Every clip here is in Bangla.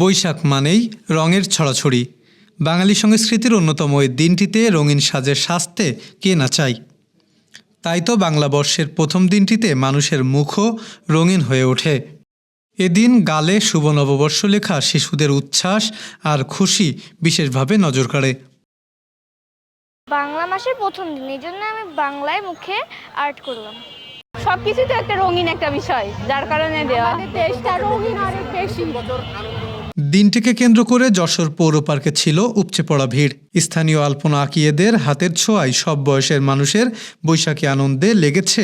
বৈশাখ মানেই রঙের ছড়াছড়ি। বাঙালি সংস্কৃতির অন্যতম এই দিনটিতে রঙিন সাজের সাজতে কে না চাই তাই তো বাংলা বর্ষের প্রথম দিনটিতে মানুষের মুখও রঙিন হয়ে ওঠে। এদিন গালে শুভ নববর্ষ লেখা শিশুদের উচ্ছ্বাস আর খুশি বিশেষভাবে নজর কাড়ে। বাংলা মাসের প্রথম দিন এই জন্য আমি বাংলায় মুখে আর্ট করলাম। সব কিছুই তো একটা রঙিন একটা বিষয় যার কারণে দেওয়া। দেশটা রঙিন অনেক বেশি। দিনটিকে কেন্দ্র করে যশোর পৌর পার্কে ছিল উপচে পড়া ভিড়। স্থানীয় আলপনা আঁকিয়েদের হাতের ছোঁয়ায় সব বয়সের মানুষের বৈশাখী আনন্দে লেগেছে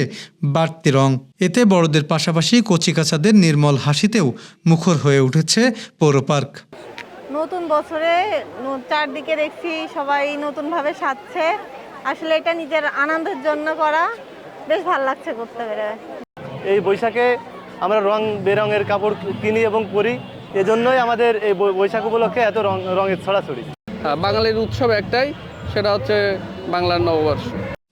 বাড়তি রং। এতে বড়দের পাশাপাশি কচিকাচাদের নির্মল হাসিতেও মুখর হয়ে উঠেছে পৌর পার্ক। নতুন বছরে চারদিকে দেখছি সবাই নতুনভাবে সাজছে। আসলে এটা নিজের আনন্দের জন্য করা। বেশ ভালো লাগছে করতে পেরে। এই বৈশাখে আমরা রং বেরঙের কাপড় কিনি এবং পরি। এজন্যই আমাদের এই বৈ- বৈশাখ উপলক্ষে এত রং রঙের ছড়াছড়ি হ্যাঁ, বাঙালির উৎসব একটাই সেটা হচ্ছে বাংলার নববর্ষ।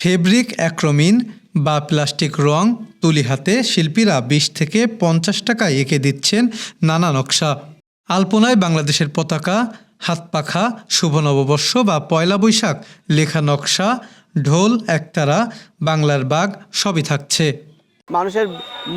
ফেব্রিক অ্যাক্রোমিন বা প্লাস্টিক রং তুলি হাতে শিল্পীরা বিশ থেকে পঞ্চাশ টাকায় এঁকে দিচ্ছেন নানা নকশা। আলপনায় বাংলাদেশের পতাকা হাত পাখা শুভ নববর্ষ বা পয়লা বৈশাখ লেখা নকশা ঢোল একতারা বাংলার বাঘ সবই থাকছে। মানুষের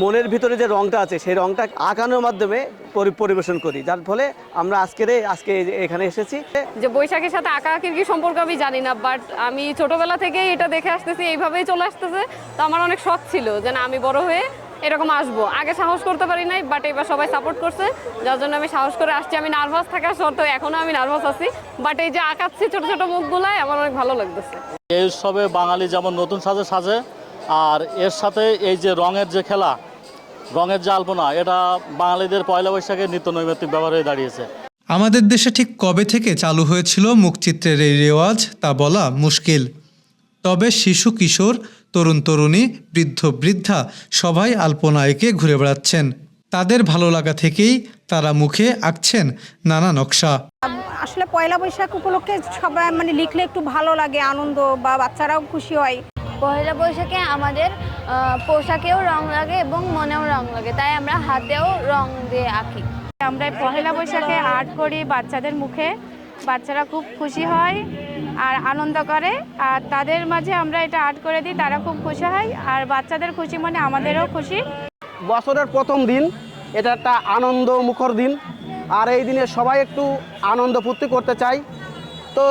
মনের ভিতরে যে রংটা আছে সেই রংটা আঁকানোর মাধ্যমে পরি- পরিবেশন করি। যার ফলে আমরা আজকের আজকে এখানে এসেছি। যে বৈশাখের সাথে আঁকা আঁকির কি সম্পর্ক আমি জানি না বাট আমি ছোটবেলা থেকেই এটা দেখে আসতেছি এইভাবেই চলে আসতেছে। তো আমার অনেক শখ ছিল যে না আমি বড় হয়ে এরকম আসব। আগে সাহস করতে পারি নাই বাট এবার সবাই সাপোর্ট করছে। যার জন্য আমি সাহস করে আসছি। আমি নার্ভাস থাকা সত্ত্বেও এখনও আমি নার্ভাস আছি। বাট এই যে আঁকাচ্ছি ছোট ছোট মুখগুলাই আমার অনেক ভালো লাগতেছে। এই উৎসবে বাঙালি যেমন নতুন সাজে সাজে আর এর সাথে এই যে রঙের যে খেলা রঙের যে আলপনা এটা বাঙালিদের পয়লা বৈশাখের নিত্য নৈমিত্তিক ব্যবহার হয়ে দাঁড়িয়েছে। আমাদের দেশে ঠিক কবে থেকে চালু হয়েছিল মুখচিত্রের এই রেওয়াজ তা বলা মুশকিল। তবে শিশু কিশোর তরুণ তরুণী বৃদ্ধ বৃদ্ধা সবাই আলপনা এঁকে ঘুরে বেড়াচ্ছেন। তাদের ভালো লাগা থেকেই তারা মুখে আঁকছেন নানা নকশা। আসলে পয়লা বৈশাখ উপলক্ষে সবাই মানে লিখলে একটু ভালো লাগে আনন্দ বা বাচ্চারাও খুশি হয়। পয়লা বৈশাখে আমাদের পোশাকেও রং লাগে এবং মনেও রং লাগে তাই আমরা হাতেও রং দিয়ে আঁকি। আমরা পয়লা বৈশাখে আর্ট করি বাচ্চাদের মুখে বাচ্চারা খুব খুশি হয় আর আনন্দ করে আর তাদের মাঝে আমরা এটা আর্ট করে দিই তারা খুব খুশি হয় আর বাচ্চাদের খুশি মানে আমাদেরও খুশি। বছরের প্রথম দিন এটা একটা আনন্দ মুখর দিন আর এই দিনে সবাই একটু আনন্দ ফুর্তি করতে চাই। তো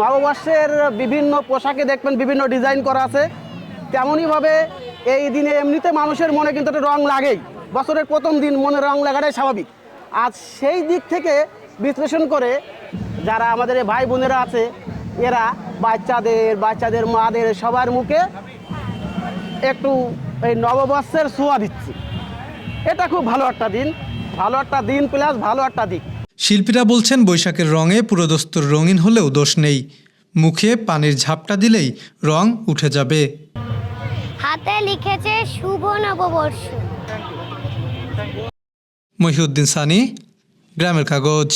নববর্ষের বিভিন্ন পোশাকে দেখবেন বিভিন্ন ডিজাইন করা আছে। তেমনইভাবে এই দিনে এমনিতে মানুষের মনে কিন্তু একটা রং লাগেই। বছরের প্রথম দিন মনে রং লাগাটাই স্বাভাবিক। আজ সেই দিক থেকে বিশ্লেষণ করে যারা আমাদের ভাই বোনেরা আছে, এরা বাচ্চাদের বাচ্চাদের মাদের সবার মুখে একটু এই নববর্ষের ছোঁয়া দিচ্ছি। এটা খুব ভালো একটা দিন, ভালো একটা দিন প্লাস ভালো একটা দিক। শিল্পীরা বলছেন বৈশাখের রঙে পুরোদস্তুর রঙিন হলেও দোষ নেই। মুখে পানির ঝাপটা দিলেই রং উঠে যাবে। হাতে লিখেছে শুভ নববর্ষ। মহিউদ্দিন সানি গ্রামের কাগজ।